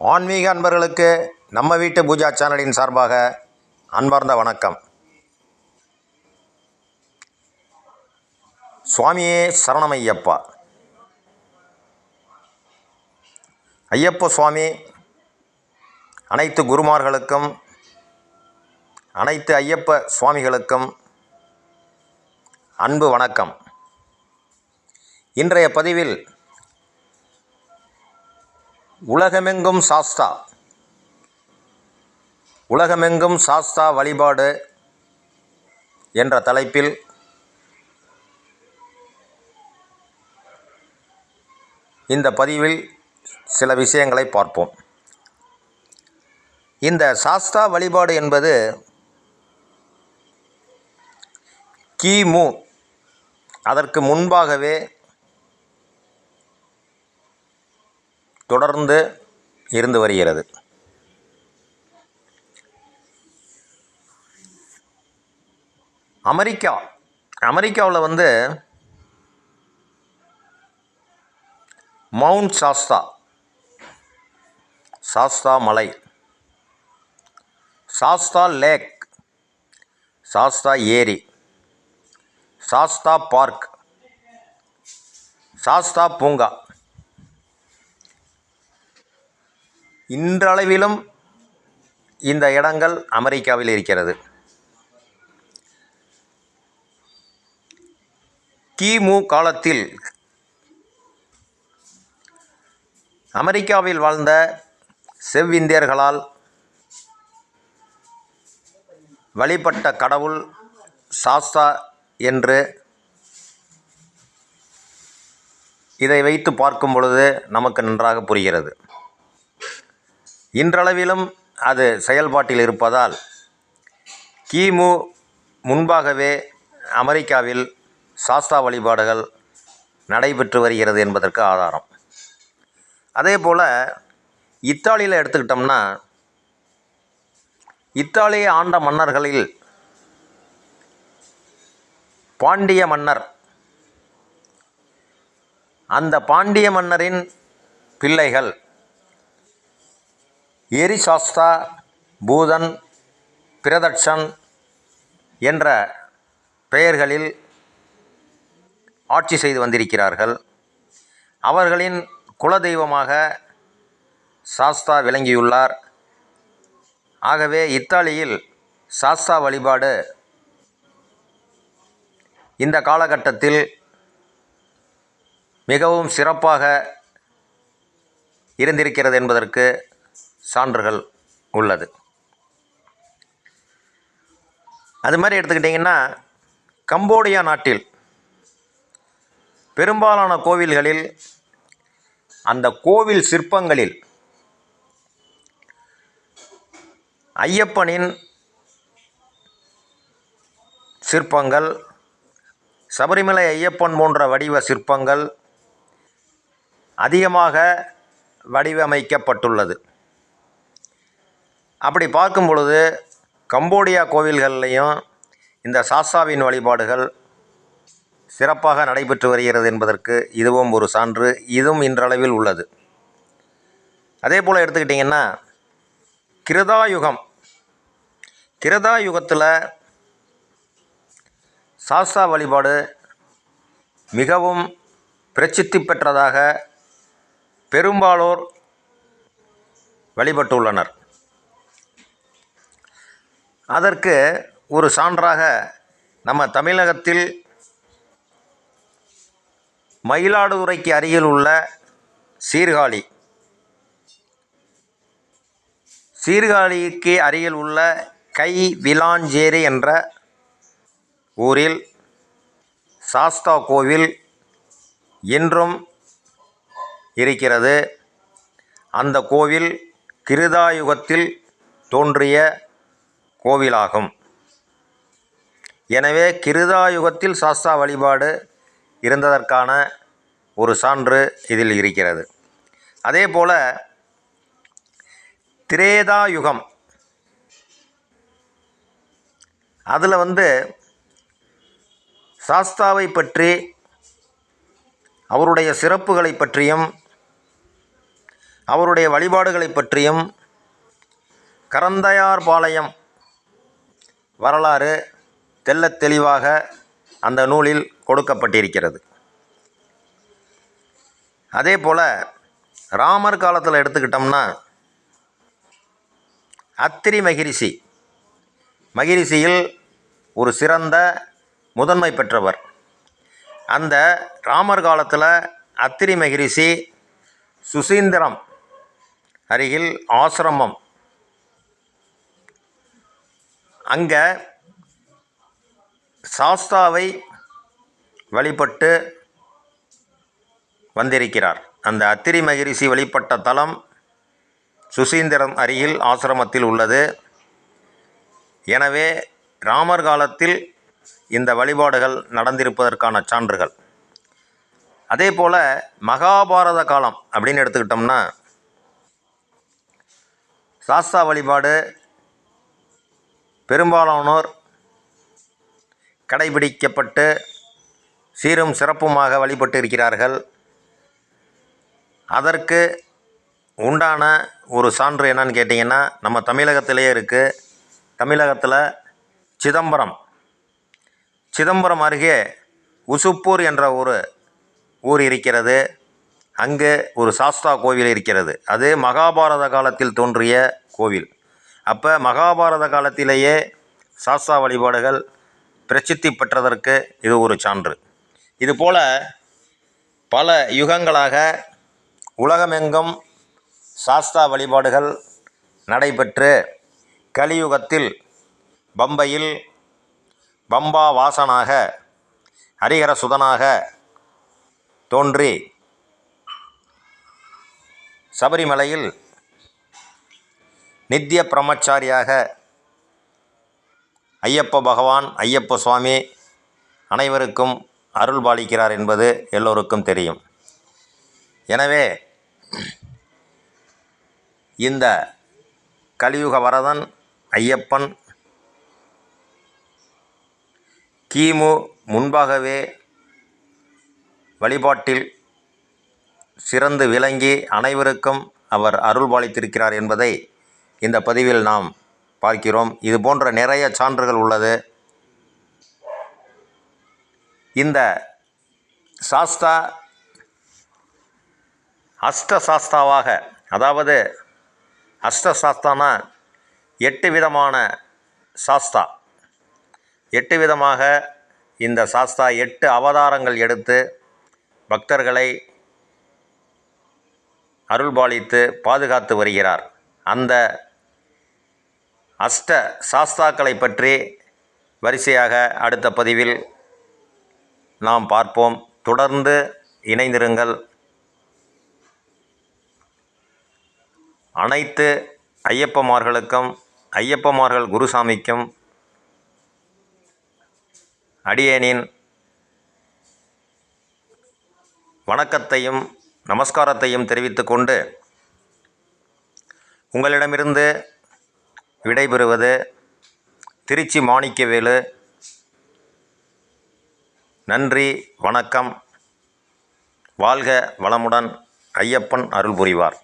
ஆன்மீக அன்பர்களுக்கு நம்ம வீட்டு பூஜா சேனலின் சார்பாக அன்பார்ந்த வணக்கம். சுவாமியே சரணம் ஐயப்பா ஐயப்ப சுவாமி அனைத்து குருமார்களுக்கும் அனைத்து ஐயப்ப சுவாமிகளுக்கும் அன்பு வணக்கம். இன்றைய பதிவில் உலகமெங்கும் சாஸ்தா. உலகமெங்கும் சாஸ்தா வழிபாடு என்ற தலைப்பில் இந்த பதிவில் சில விஷயங்களை பார்ப்போம். இந்த சாஸ்தா வழிபாடு என்பது கிமு அதற்கு முன்பாகவே தொடர்ந்து இருந்து வருகிறது. அமெரிக்கா அமெரிக்காவில் வந்து மவுண்ட் சாஸ்தா சாஸ்தா மலை சாஸ்தா லேக் சாஸ்தா ஏரி சாஸ்தா பார்க் சாஸ்தா பூங்கா. இன்றளவிலும் இந்த இடங்கள் அமெரிக்காவில் இருக்கிறது. கிமு காலத்தில் அமெரிக்காவில் வாழ்ந்த செவ்விந்தியர்களால் வழிபட்ட கடவுள் சாஸ்தா என்று இதை வைத்து பார்க்கும் பொழுது நமக்கு நன்றாக புரிகிறது. இன்றளவிலும் அது செயல்பாட்டில் இருப்பதால் கிமு முன்பாகவே அமெரிக்காவில் சாஸ்தா வழிபாடுகள் நடைபெற்று வருகிறது என்பதற்கு ஆதாரம். அதே போல் இத்தாலியில் எடுத்துக்கிட்டோம்னா இத்தாலியை ஆண்ட மன்னர்களில் பாண்டிய மன்னர் அந்த பாண்டிய மன்னரின் பிள்ளைகள் எரிசாஸ்தா பூதன் பிரதட்சன் என்ற பெயர்களில் ஆட்சி செய்து வந்திருக்கிறார்கள். அவர்களின் குலதெய்வமாக சாஸ்தா விளங்கியுள்ளார். ஆகவே இத்தாலியில் சாஸ்தா வழிபாடு இந்த காலகட்டத்தில் மிகவும் சிறப்பாக இருந்திருக்கிறது என்பதற்கு சான்றுகள் உள்ளது. அது மாதிரி எடுத்துக்கிட்டிங்கன்னா கம்போடியா நாட்டில் பெரும்பாலான கோவில்களில் அந்த கோவில் சிற்பங்களில் ஐயப்பனின் சிற்பங்கள் சபரிமலை ஐயப்பன் போன்ற வடிவ சிற்பங்கள் அதிகமாக வடிவமைக்கப்பட்டுள்ளது. அப்படி பார்க்கும் பொழுது கம்போடியா கோவில்கள்லையும் இந்த சாஸ்தாவின் வழிபாடுகள் சிறப்பாக நடைபெற்று வருகிறது என்பதற்கு இதுவும் ஒரு சான்று இதுவும் இன்றளவில் உள்ளது. அதே போல் எடுத்துக்கிட்டிங்கன்னா கிருதாயுகம். கிருதாயுகத்தில் சாஸ்தா வழிபாடு மிகவும் பிரசித்தி பெற்றதாக பெரும்பாலோர் வழிபட்டுள்ளனர். அதற்கு ஒரு சான்றாக நம்ம தமிழகத்தில் மயிலாடுதுறைக்கு அருகில் உள்ள சீர்காழி சீர்காழிக்கு அருகில் உள்ள கை விலாஞ்சேரி என்ற ஊரில் சாஸ்தா கோவில் இன்றும் இருக்கிறது. அந்த கோவில் கிருதாயுகத்தில் தோன்றிய கோவிலாகும். எனவே கிருதாயுகத்தில் சாஸ்தா வழிபாடு இருந்ததற்கான ஒரு சான்று இதில் இருக்கிறது. அதே போல் திரேதாயுகம். அதில் வந்து சாஸ்தாவை பற்றி அவருடைய சிறப்புகளை பற்றியும் அவருடைய வழிபாடுகளை பற்றியும் கரந்தையார்பாளையம் வரலாறு தெள்ளத் தெளிவாக அந்த நூலில் கொடுக்கப்பட்டிருக்கிறது. அதே போல் ராமர் காலத்தில் எடுத்துக்கிட்டோம்னா அத்திரி மகிரிஷி. மகிரிஷியில் ஒரு சிறந்த முதன்மை பெற்றவர். அந்த ராமர் காலத்தில் அத்திரி மகிரிஷி சுசீந்திரம் அருகில் ஆசிரமம் அங்கே சாஸ்தாவை வழிபட்டு வந்திருக்கிறார். அந்த அத்திரி மகிரிஷி வழிபட்ட தலம் சுசீந்திரம் அருகில் ஆசிரமத்தில் உள்ளது. எனவே ராமர் காலத்தில் இந்த வழிபாடுகள் நடந்திருப்பதற்கான சான்றுகள். அதே போல் மகாபாரத காலம் அப்படின்னு எடுத்துக்கிட்டோம்னா சாஸ்தா வழிபாடு பெரும்பாலானோர் கடைபிடிக்கப்பட்டு சீரும் சிறப்புமாக வழிபட்டு இருக்கிறார்கள் அதற்கு உண்டான ஒரு சான்று என்னன்னு கேட்டிங்கன்னா நம்ம தமிழகத்திலேயே இருக்குது தமிழகத்தில் சிதம்பரம். சிதம்பரம் அருகே உசுப்பூர் என்ற ஒரு ஊர் இருக்கிறது. அங்கு ஒரு சாஸ்தா கோவில் இருக்கிறது. அது மகாபாரத காலத்தில் தோன்றிய கோவில். அப்போ மகாபாரத காலத்திலேயே சாஸ்தா வழிபாடுகள் பிரசித்தி பெற்றதற்கு இது ஒரு சான்று. இதுபோல் பல யுகங்களாக உலகமெங்கும் சாஸ்தா வழிபாடுகள் நடைபெற்று கலியுகத்தில் பம்பையில் பம்பா வாசனாக ஹரிகர சுதனாக தோன்றி சபரிமலையில் நித்திய பிரம்மச்சாரியாக ஐயப்ப பகவான் ஐயப்ப சுவாமி அனைவருக்கும் அருள் பாலிக்கிறார் என்பது எல்லோருக்கும் தெரியும். எனவே இந்த கலியுக வரதன் ஐயப்பன் கிமு முன்பாகவே வழிபாட்டில் சிறந்து விளங்கி அனைவருக்கும் அவர் அருள் பாலித்திருக்கிறார் என்பதை இந்த பதிவில் நாம் பார்க்கிறோம். இது போன்ற நிறைய சான்றுகள் உள்ளது. இந்த சாஸ்தா அஷ்ட சாஸ்தாவாக அதாவது அஷ்ட சாஸ்தானா எட்டு விதமான சாஸ்தா. எட்டு விதமாக இந்த சாஸ்தா எட்டு அவதாரங்கள் எடுத்து பக்தர்களை அருள்பாலித்து பாதுகாத்து வருகிறார். அந்த அஷ்ட சாஸ்தாக்களை பற்றி வரிசையாக அடுத்த பதிவில் நாம் பார்ப்போம். தொடர்ந்து இணைந்திருங்கள். அனைத்து ஐயப்பமார்களுக்கும் ஐயப்பமார்கள் குருசாமிக்கும் அடியேனின் வணக்கத்தையும் நமஸ்காரத்தையும் தெரிவித்துக்கொண்டு உங்களிடமிருந்து விடைபெறுவது திருச்சி மாணிக்கவேலு. நன்றி வணக்கம். வாழ்க வளமுடன் ஐயப்பன் அருள் புரிவார்